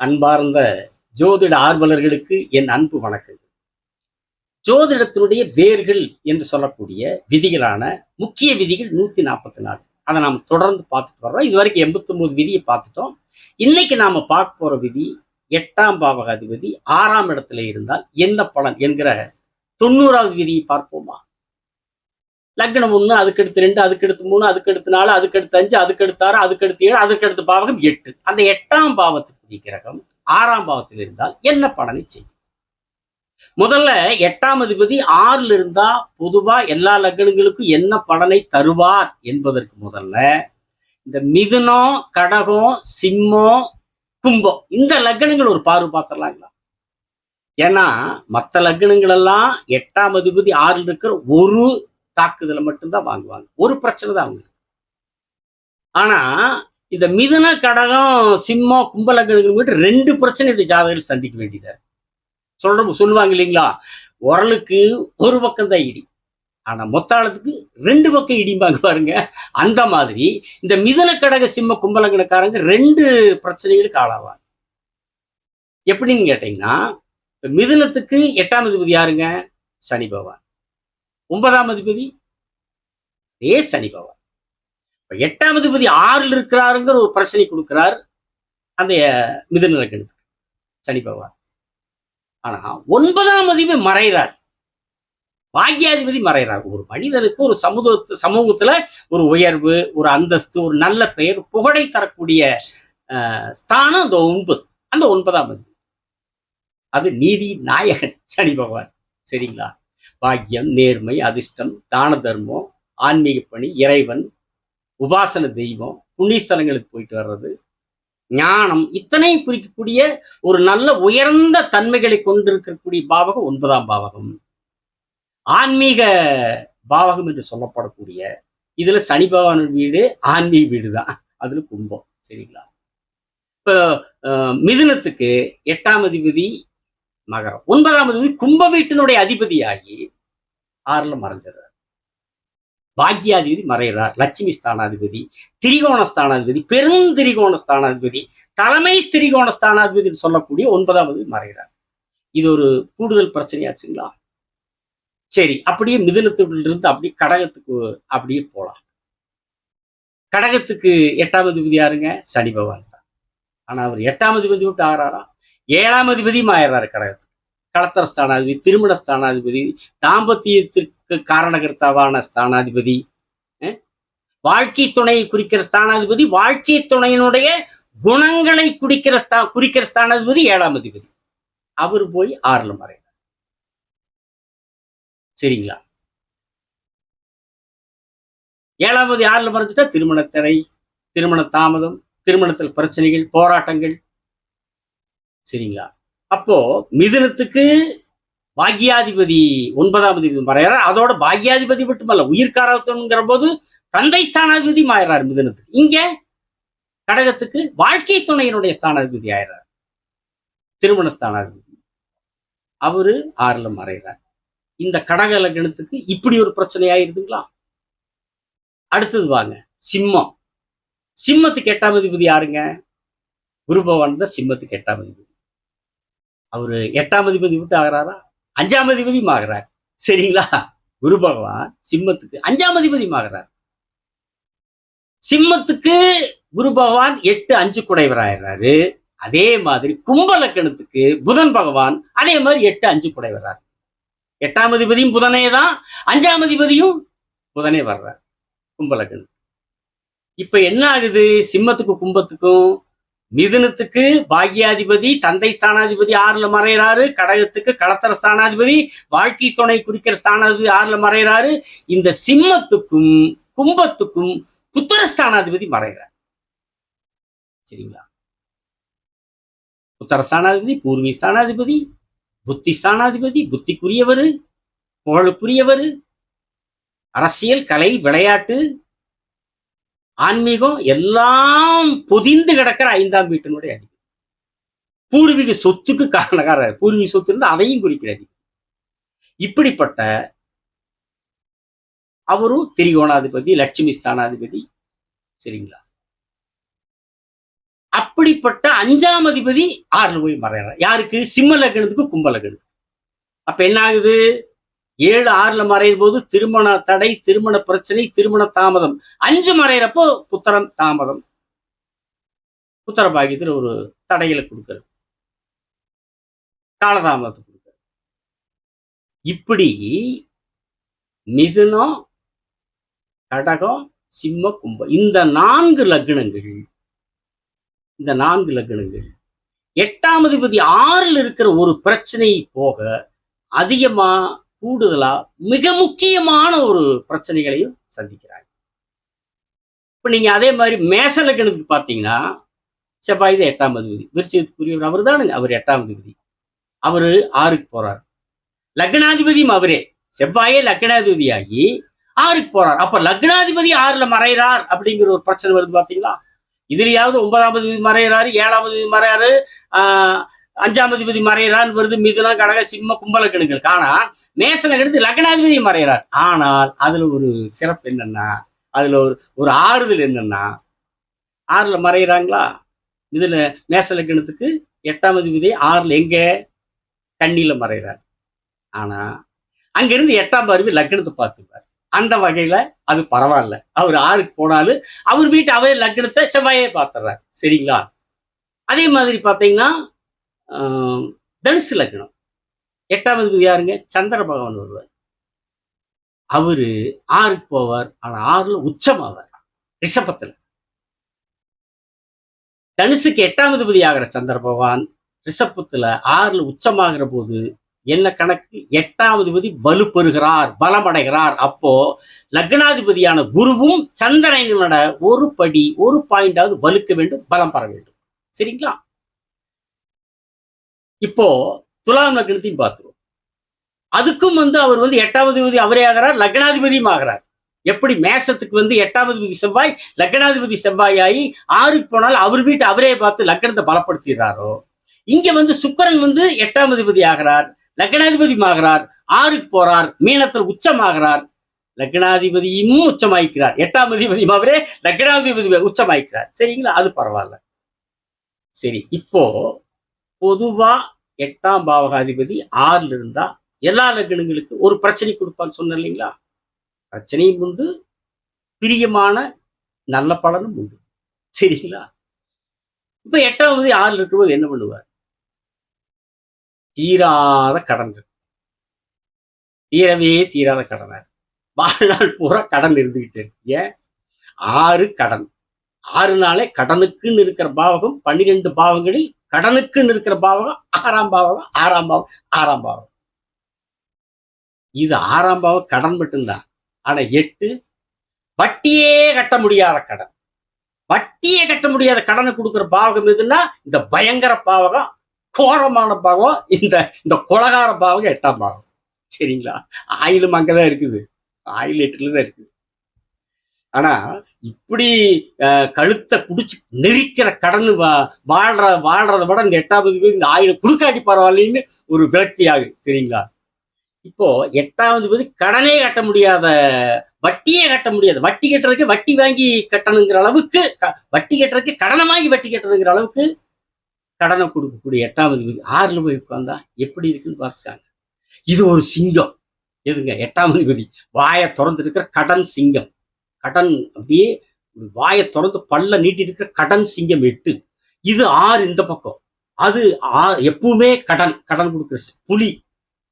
அன்பார்ந்த ஜோதிட ஆர்வலர்களுக்கு என் அன்பு வணக்கங்கள். ஜோதிடத்தினுடைய வேர்கள் என்று சொல்லக்கூடிய விதிகளான முக்கிய விதிகள் நூத்தி நாற்பத்தி நாலு அதை நாம் தொடர்ந்து பார்த்துட்டு வர்றோம். இது வரைக்கும் எண்பத்தொன்பது விதியை பார்த்துட்டோம். இன்னைக்கு நாம பார்க்க போற விதி எட்டாம் பாவக அதிபதி ஆறாம் இடத்துல இருந்தால் என்ன பலன் என்கிற தொண்ணூறாவது விதியை பார்ப்போமா? லக்னம் ஒன்று அதுக்கடுத்து ரெண்டு அதுக்கடுத்து மூணு அதுக்கடுத்து நாலு அதுக்கடுத்து அஞ்சு அதுக்கடுத்து ஆறு அதுக்கடுத்து ஏழு அதுக்கடுத்து பாவகம் எட்டு. அந்த எட்டாம் பாவத்துக்குரிய கிரகம் ஆறாம் பாவத்தில் இருந்தால் என்ன பலனை செய்யும்? முதல்ல எட்டாம் அதிபதி ஆறுல இருந்தா பொதுவா எல்லா லக்னங்களுக்கும் என்ன பலனை தருவார் என்பதற்கு முதல்ல இந்த மிதுனம் கடகம் சிம்மம் கும்பம் இந்த லக்னங்கள் ஒரு பார்வை பார்த்துடலாங்களா? ஏன்னா மற்ற லக்னங்கள் எல்லாம் எட்டாம் அதிபதி ஆறில் இருக்கிற ஒரு தாக்குதலை மட்டும்தான் வாங்குவாங்க. ஒரு பிரச்சனை தான் அவங்க ஆனா இந்த மிதுன கடகம் சிம்மம் கும்பலக்கணங்கள் மட்டும் ரெண்டு பிரச்சனை இந்த ஜாதகர்கள் சந்திக்க வேண்டியதா சொல்ற சொல்லுவாங்க இல்லைங்களா? உரலுக்கு ஒரு பக்கம் தான் இடி. ஆனா மொத்தாளத்துக்கு ரெண்டு பக்கம் இடிம்பாங்க பாருங்க. அந்த மாதிரி இந்த மிதன கடக சிம்ம கும்பலங்கணக்காரங்க ரெண்டு பிரச்சனைகளுக்கு ஆளாவாங்க. எப்படின்னு கேட்டீங்கன்னா மிதனத்துக்கு மிதுனத்துக்கு எட்டாம் அதிபதி யாருங்க? சனி பகவான். ஒன்பதாம் அதிபதி அதே சனி பகவான் இப்ப எட்டாம் அதிபதி ஆறில் இருக்கிறாருங்கிற ஒரு பிரச்சனை கொடுக்கிறார். அந்த மிதுன லக்னத்துக்கு சனி பகவான். ஆனா ஒன்பதாம் அதிபதி மறைகிறார். பாக்கியாதிபதி மறைகிறார். ஒரு மனிதனுக்கு ஒரு சமூகத்து சமூகத்துல ஒரு உயர்வு ஒரு அந்தஸ்து ஒரு நல்ல பெயர் புகழை தரக்கூடிய ஸ்தானம் அந்த ஒன்பது. அந்த ஒன்பதாம் அதிபதி. அது நீதி நாயகன் சனி பகவான். சரிங்களா? பாக்கியம் நேர்மை அதிர்ஷ்டம் தான தர்மம் ஆன்மீக பணி இறைவன் உபாசன தெய்வம் புண்ணியஸ்தலங்களுக்கு போயிட்டு வர்றது ஞானம் இத்தனையும் குறிக்கக்கூடிய ஒரு நல்ல உயர்ந்த தன்மைகளை கொண்டிருக்கக்கூடிய பாவகம் ஒன்பதாம் பாவகம். ஆன்மீக பாவகம் என்று சொல்லப்படக்கூடிய இதுல சனி பகவான் வீடு ஆன்மீக வீடு தான் அதுல கும்பம். சரிங்களா? இப்போ மிதுனத்துக்கு எட்டாம் அதிபதி மகரம் ஒன்பதாவது கும்ப வீட்டினுடைய அதிபதியாகி ஆறுல மறைஞ்சிடுறார். பாக்கியாதிபதி மறைகிறார். லட்சுமி ஸ்தானாதிபதி திரிகோண ஸ்தானாதிபதி பெருந்திரிகோண ஸ்தானாதிபதி தலைமை திரிகோண ஸ்தானாதிபதி சொல்லக்கூடிய ஒன்பதாவது மறைகிறார். இது ஒரு கூடுதல் பிரச்சனையாச்சுங்களா சரி அப்படியே மிதுனத்திலிருந்து அப்படியே கடகத்துக்கு அப்படியே போலாம். கடகத்துக்கு எட்டாம் அதிபதி யாருங்க? சனி பகவான் தான். ஆனா அவர் எட்டாம் அதிபதி விட்டு ஆறாரா? ஏழாம் அதிபதியும் ஆயிடுறாரு கடகத்துக்கு கலத்தர ஸ்தானாதிபதி திருமண ஸ்தானாதிபதி தாம்பத்தியத்திற்கு காரணகர்த்தாவான ஸ்தானாதிபதி வாழ்க்கை துணையை குறிக்கிற ஸ்தானாதிபதி வாழ்க்கை துணையினுடைய குணங்களை குடிக்கிற ஸ்தா குறிக்கிற ஸ்தானாதிபதி ஏழாம் அதிபதி. அவர் போய் ஆறுல மறைகிறார். சரிங்களா? ஏழாம் அதிபதி ஆறுல மறைஞ்சிட்டா திருமண திருமண தாமதம் திருமணத்தில் பிரச்சனைகள் போராட்டங்கள் சரிங்களா? அப்போ மிதுனத்துக்கு பாக்யாதிபதி ஒன்பதாம் அதிபதி மறைகிறார் அதோட பாக்யாதிபதி மட்டுமல்ல உயிர்காரத்துங்கிற போது தந்தை ஸ்தானாதிபதி மாறுறார் மிதுனத்துக்கு. இங்க கடகத்துக்கு வாழ்க்கை துணையினுடைய ஸ்தானாதிபதி ஆயிறார். திருமண ஸ்தானாதிபதி. அவரு ஆறுல மறைகிறார் இந்த கடக லக்னத்துக்கு இப்படி ஒரு பிரச்சனை ஆயிருதுங்களா? அடுத்தது வாங்க சிம்மம். சிம்மத்துக்கு எட்டாம் அதிபதி யாருங்க? குரு பகவான் தான் சிம்மத்துக்கு எட்டாம் அதிபதி. அவரு எட்டாம் அதிபதி விட்டு ஆகிறாரா? அஞ்சாம் அதிபதியும் ஆகிறார். சரிங்களா? குரு பகவான் சிம்மத்துக்கு அஞ்சாம் அதிபதியும் ஆகிறார். சிம்மத்துக்கு குரு பகவான் எட்டு அஞ்சு குடைவராயிடுறாரு அதே மாதிரி கும்ப லக்கணத்துக்கு புதன் பகவான் அதே மாதிரி எட்டு அஞ்சு குடைவரார். எட்டாம் அதிபதியும் புதனே தான் அஞ்சாம் அதிபதியும் புதனே வர்றார் கும்ப லக்கணம் இப்ப என்ன ஆகுது? சிம்மத்துக்கும் கும்பத்துக்கும் மிதுனத்துக்கு பாக்யாதிபதி தந்தை ஸ்தானாதிபதி ஆறுல மறைகிறாரு கடகத்துக்கு களத்தர ஸ்தானாதிபதி வாழ்க்கை துணை குறிக்கிற ஸ்தானாதிபதி ஆறுல மறைகிறாரு இந்த சிம்மத்துக்கும் கும்பத்துக்கும் புத்திர ஸ்தானாதிபதி மறைகிறார். சரிங்களா? புத்திர ஸ்தானாதிபதி பூர்வி ஸ்தானாதிபதி புத்தி ஸ்தானாதிபதி புத்திக்குரியவர் புகழுக்குரியவர் அரசியல் கலை விளையாட்டு ஆன்மீகம் எல்லாம் பொதிந்து கிடக்கிற ஐந்தாம் வீட்டினுடைய அதிபதி. பூர்வீக சொத்துக்கு காரணக்காரர். பூர்வீக சொத்து இருந்து அதையும் குறிக்கிற இப்படிப்பட்ட அவரும் திரிகோணாதிபதி லட்சுமி ஸ்தானாதிபதி சரிங்களா? அப்படிப்பட்ட அஞ்சாம் அதிபதி ஆறுல போய் மறையறார். யாருக்கு? சிம்ம லக்னத்துக்கு கும்ப லக்னத்துக்கு அப்ப என்ன ஆகுது ஏழு ஆறுல மறையும் போது திருமண தடை திருமண பிரச்சனை திருமண தாமதம். அஞ்சு மறையிறப்போ புத்திரம் தாமதம். புத்திர பாகியத்தில் ஒரு தடையில கொடுக்கறது. காலதாமதத்தை கொடுக்கறது. இப்படி மிதுனம் கடகம் சிம்ம கும்பம் இந்த நான்கு லக்னங்கள் இந்த நான்கு லக்னங்கள் எட்டாம் அதிபதி ஆறில் இருக்கிற ஒரு பிரச்சனை போக அதிகமாக கூடுதலா மிக முக்கியமான ஒரு பிரச்சனைகளையும் சந்திக்கிறாங்க இப்ப நீங்க அதே மாதிரி மேச லக்னத்துக்கு பாத்தீங்கன்னா செவ்வாய் தான் எட்டாம் அதிபதி. அவர் தானுங்க. அவர் எட்டாம் அதிபதி. அவரு ஆறுக்கு போறார். லக்னாதிபதியும் அவரே. செவ்வாயே லக்னாதிபதியாகி ஆறுக்கு போறார். அப்ப லக்னாதிபதி ஆறுல மறைகிறார் அப்படிங்கிற ஒரு பிரச்சனை வருது பாத்தீங்களா இதுலயாவது ஒன்பதாம் அதிபதி மறைகிறாரு ஏழாம் அதிபதி மறையாரு ஆஹ் அஞ்சாம் அதிபதி மறைகிறான்னு வருது மிதுனம் கடக சிம்ம கும்பலக்கணுங்களுக்கு ஆனா மேசல எடுத்து லக்னாதிபதி மறைகிறார் ஆனால் அதுல ஒரு சிறப்பு என்னன்னா அதுல ஒரு ஒரு ஆறுதல் என்னன்னா ஆறுல மறைகிறாங்களா இதுல மேச லக்னத்துக்கு எட்டாம் அதிபதி ஆறுல எங்க? கண்ணில மறைகிறார் ஆனா அங்கிருந்து எட்டாம் அறிவு லக்னத்தை பார்த்துப்பார். அந்த வகையில அது பரவாயில்ல. அவர் ஆறுக்கு போனாலும் அவர் வீட்டு அவரே லக்னத்தை செவ்வாயே பார்த்துறாரு. சரிங்களா? அதே மாதிரி பார்த்தீங்கன்னா தனுசு லக்னம். எட்டாவது யாருங்க? சந்திர பகவான் வருவார் அவரு ஆறுக்கு போவார். ஆனா ஆறுல உச்சமாவார். ரிஷபத்துல. தனுசுக்கு எட்டாவது பதி ஆகிற சந்திர பகவான் ரிஷபத்துல ஆறுல உச்சமாகிற போது என்ன கணக்கு? எட்டாவது பதி வலுப்பெறுகிறார் பலமடைகிறார். அப்போ லக்னாதிபதியான குருவும் சந்திரனோட ஒரு படி ஒரு பாயிண்டாவது வலுக்க வேண்டும் பலம் பெற வேண்டும். சரிங்களா? இப்போ துலாம் லக்னத்தையும் பார்த்துருவோம். அதுக்கும் வந்து அவர் வந்து எட்டாவது அதிபதி அவரே ஆகிறார் லக்னாதிபதியும் ஆகிறார். எப்படி மேசத்துக்கு வந்து எட்டாவது அதிபதி செவ்வாய் லக்னாதிபதி செவ்வாயாகி ஆறுக்கு போனால் அவர் வீட்டை அவரே பார்த்து லக்னத்தை பலப்படுத்திடுறாரோ? இங்க வந்து சுக்கரன் வந்து எட்டாம் அதிபதி ஆகிறார் லக்னாதிபதி ஆகிறார் ஆறுக்கு போறார் மீனத்தில் உச்சமாகிறார் லக்னாதிபதியும் உச்சமாய்க்கிறார் எட்டாம் அதிபதி அவரே லக்னாதிபதி உச்சமாய்க்கிறார் சரிங்களா? அது பரவாயில்ல. சரி இப்போ பொதுவா எட்டாம் பாவகாதிபதி ஆறுல இருந்தா எல்லா லக்னங்களுக்கு ஒரு பிரச்சனை கொடுப்பான்னு சொன்னேன் இல்லைங்களா? பிரச்சனையும் உண்டு பிரியமான நல்ல பலனும் உண்டு. சரிங்களா? இப்ப எட்டாம் ஆறுல இருக்கும்போது என்ன பண்ணுவார்? தீராத கடன் தீரவே தீராத கடனார் வாழ்நாள் பூரா கடன் இருந்துகிட்டு இருக்கு. ஏன்? ஆறு கடன். ஆறு நாளே கடனுக்குன்னு இருக்கிற பாவகம் பன்னிரெண்டு பாவங்களில் கடனுக்குன்னு இருக்கிற பாவகம் ஆறாம் பாவகம் ஆறாம் பாவம் ஆறாம் பாவம் இது ஆறாம் பாவம் கடன் மட்டும்தான். ஆனா எட்டு வட்டியே கட்ட முடியாத கடன். வட்டியே கட்ட முடியாத கடனை கொடுக்குற பாவகம் எதுன்னா இந்த பயங்கர பாவகம் கோரமான பாவம் இந்த இந்த கொலகார பாவகம் எட்டாம் பாவம் சரிங்களா? ஆயிலும் அங்கதான் இருக்குது. ஆயில் எட்டுல தான் இருக்குது. ஆனா இப்படி கழுத்தை குடிச்சு நெரிக்கிற கடன் வா- வாழ்ற வாழ்றதை விட இந்த எட்டாவது பேர் இந்த ஆயில குடுக்காட்டி பரவாயில்லைன்னு ஒரு விரக்தி ஆகுது சரிங்களா? இப்போ எட்டாவது பேர் கடனே கட்ட முடியாத வட்டியே கட்ட முடியாது. வட்டி கட்டுறதுக்கு வட்டி வாங்கி கட்டணுங்கிற அளவுக்கு க- வட்டி கட்டுறதுக்கு கடனை வாங்கி வட்டி கட்டுறதுங்கிற அளவுக்கு கடனை கொடுக்கக்கூடிய எட்டாவது விதி ஆறுல போய் உட்காந்தா எப்படி இருக்குன்னு பார்த்துக்காங்க இது ஒரு சிங்கம். எதுங்க? எட்டாம் பதி வாயை திறந்துருக்கிற கடன் சிங்கம். கடன் அப்படியே வாயை திறந்து பல்ல நீட்டி இருக்கிற கடன் சிங்கம் எட்டு. இது ஆறு இந்த பக்கம். அது ஆ- எப்பவுமே கடன் கடன் கொடுக்குற புலி.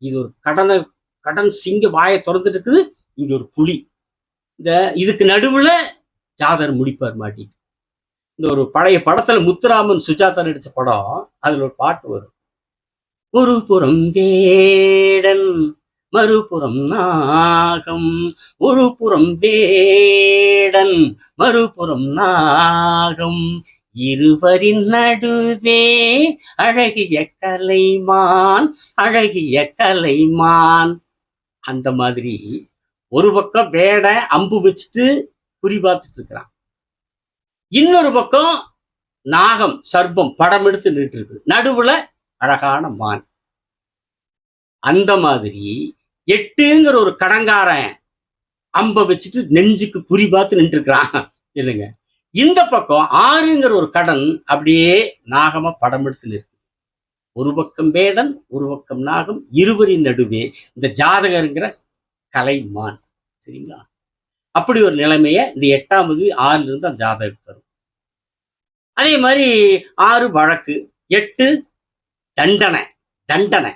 இது ஒரு கடனை கடன் சிங்க வாயை திறந்துட்டு இருக்குது இங்க ஒரு புலி. இந்த இதுக்கு நடுவுல ஜாதகர் முடிப்பார் மாட்டிட்டு இந்த ஒரு பழைய படத்துல முத்துராமன் சுஜாதா நடிச்ச படம் அதுல ஒரு பாட்டு வரும். ஒரு புறம் வேடன் மறுபுறம் நாகம் ஒரு புறம் வேடன் மறுபுறம் நாகம். இருவரின் நடுவே அழகிய கலைமான் அழகிய கலைமான். அந்த மாதிரி ஒரு பக்கம் வேட அம்பு வச்சுட்டு குறி பார்த்துட்டு இருக்கிறான். இன்னொரு பக்கம் நாகம் சர்ப்பம் படம் எடுத்து நின்று நடுவுல அழகான மான். அந்த மாதிரி எட்டுங்கிற ஒரு கடங்காரன் அம்ப வச்சுட்டு நெஞ்சுக்கு குறி பார்த்து நின்று இருக்கிறான் இல்லைங்க இந்த பக்கம் ஆறுங்கிற ஒரு கடன் அப்படியே நாகமா படம் எடுத்து நிற்கு ஒரு பக்கம் வேடன் ஒரு பக்கம் நாகம் இருவரின் நடுவே இந்த ஜாதகருங்கிற கலைமான். சரிங்களா? அப்படி ஒரு நிலைமைய இந்த எட்டாம் ஆறுல இருந்து அந்த ஜாதகம் தரும். அதே மாதிரி ஆறு வழக்கு எட்டு தண்டனை தண்டனை.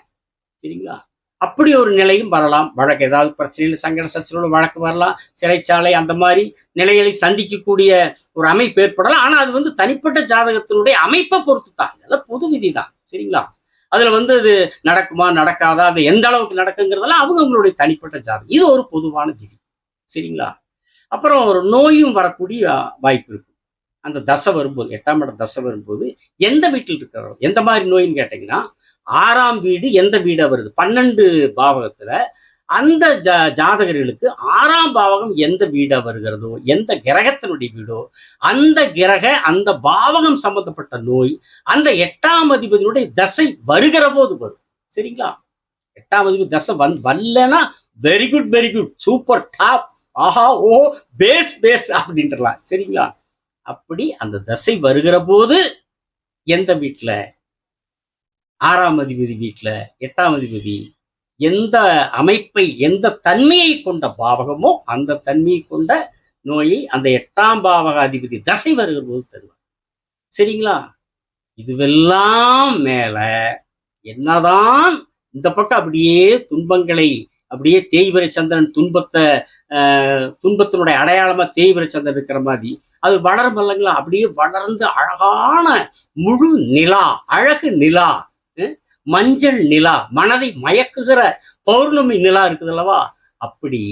சரிங்களா? அப்படி ஒரு நிலையும் வரலாம். வழக்கு ஏதாவது பிரச்சனையில் சங்கட சச்சரவு வழக்கு வரலாம். சிறைச்சாலை அந்த மாதிரி நிலைகளை சந்திக்கக்கூடிய ஒரு அமைப்பு ஏற்படலாம். ஆனா அது வந்து தனிப்பட்ட ஜாதகத்தினுடைய அமைப்பை பொறுத்து தான் இதெல்லாம் பொது விதி தான் சரிங்களா? அதுல வந்து அது நடக்குமா நடக்காதா அது எந்த அளவுக்கு நடக்குங்கிறதெல்லாம் அவங்க அவங்களுடைய தனிப்பட்ட ஜாதகம். இது ஒரு பொதுவான விதி. சரிங்களா? அப்புறம் ஒரு நோயும் வரக்கூடிய வாய்ப்பு இருக்கு. அந்த தசை வரும்போது எட்டாம் இடம் தசை வரும்போது எந்த வீட்டில் இருக்கிறோம் எந்த மாதிரி நோயின்னு கேட்டிங்கன்னா ஆறாம் வீடு எந்த வீடாக வருது? பன்னெண்டு பாவகத்தில் அந்த ஜா ஜாதகர்களுக்கு ஆறாம் பாவகம் எந்த வீடாக வருகிறதோ எந்த கிரகத்தினுடைய வீடோ அந்த கிரக அந்த பாவகம் சம்பந்தப்பட்ட நோய் அந்த எட்டாம் அதிபதியினுடைய தசை வருகிற போது வரும். சரிங்களா? எட்டாம் அதிபதி தசை வந் வரலன்னா very good very good super top ஆஹா ஓ பேஸ் பேஸ் அப்படின்றலாம். சரிங்களா? அப்படி அந்த தசை வருகிற போது எந்த வீட்டில் ஆறாம் அதிபதி வீட்டில் எட்டாம் அதிபதி எந்த அமைப்பை எந்த தன்மையை கொண்ட பாவகமோ அந்த தன்மையை கொண்ட நோயை அந்த எட்டாம் பாவக அதிபதி தசை வருகிற போது தருவார். சரிங்களா? இதுவெல்லாம் மேல என்னதான் இந்த பக்கம் அப்படியே துன்பங்களை அப்படியே தேய்வரை சந்திரன் துன்பத்தை துன்பத்தினுடைய அடையாளமா தேய்வரை சந்திரன் இருக்கிற மாதிரி அது வளரும் இல்லைங்களா அப்படியே வளர்ந்து அழகான முழு நிலா அழகு நிலா மஞ்சள் நிலா மனதை மயக்குகிற பௌர்ணமி நிலா இருக்குது அல்லவா? அப்படி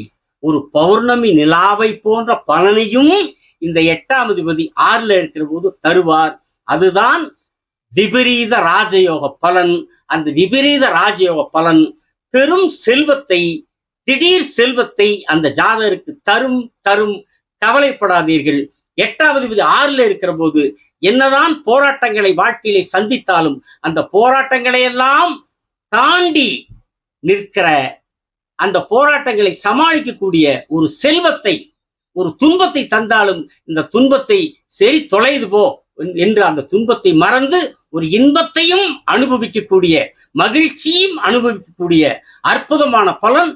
ஒரு பௌர்ணமி நிலாவை போன்ற பலனையும் இந்த எட்டாம் அதிபதி ஆறுல இருக்கிற போது தருவார். அதுதான் விபரீத ராஜயோக பலன். அந்த விபரீத ராஜயோக பலன் பெரும் செல்வத்தை திடீர் செல்வத்தை அந்த ஜாதகருக்கு தரும் தரும். கவலைப்படாதீர்கள். எட்டாவது விதி ஆறுல இருக்கிற போது என்னதான் போராட்டங்களை வாழ்க்கையிலே சந்தித்தாலும் அந்த போராட்டங்களை எல்லாம் தாண்டி நிற்கிற அந்த போராட்டங்களை சமாளிக்கக்கூடிய ஒரு செல்வத்தை ஒரு துன்பத்தை தந்தாலும் இந்த துன்பத்தை சரி தொலைது போ என்று அந்த துன்பத்தை மறந்து ஒரு இன்பத்தையும் அனுபவிக்கக்கூடிய மகிழ்ச்சியும் அனுபவிக்கக்கூடிய அற்புதமான பலன்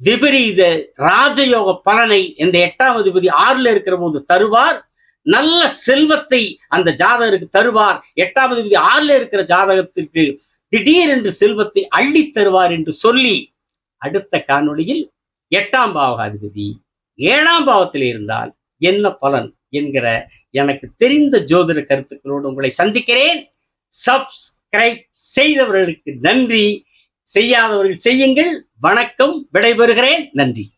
விபரீத ராஜயோக பலனை இந்த எட்டாம் அதிபதி ஆறுல இருக்கிற போது தருவார். நல்ல செல்வத்தை அந்த ஜாதகருக்கு தருவார். எட்டாம் அதிபதி ஆறுல இருக்கிற ஜாதகத்திற்கு திடீரென்று செல்வத்தை அள்ளி தருவார் என்று சொல்லி அடுத்த காணொளியில் எட்டாம் பாவகாதிபதி ஏழாம் பாவத்தில் இருந்தால் என்ன பலன் என்கிற எனக்கு தெரிந்த ஜோதிட கருத்துக்களோடு உங்களை சந்திக்கிறேன். சப்ஸ்கிரைப் செய்தவர்களுக்கு நன்றி. செய்யாதவர்கள் செய்யுங்கள். வணக்கம் விடைபெறுகிறேன். நன்றி.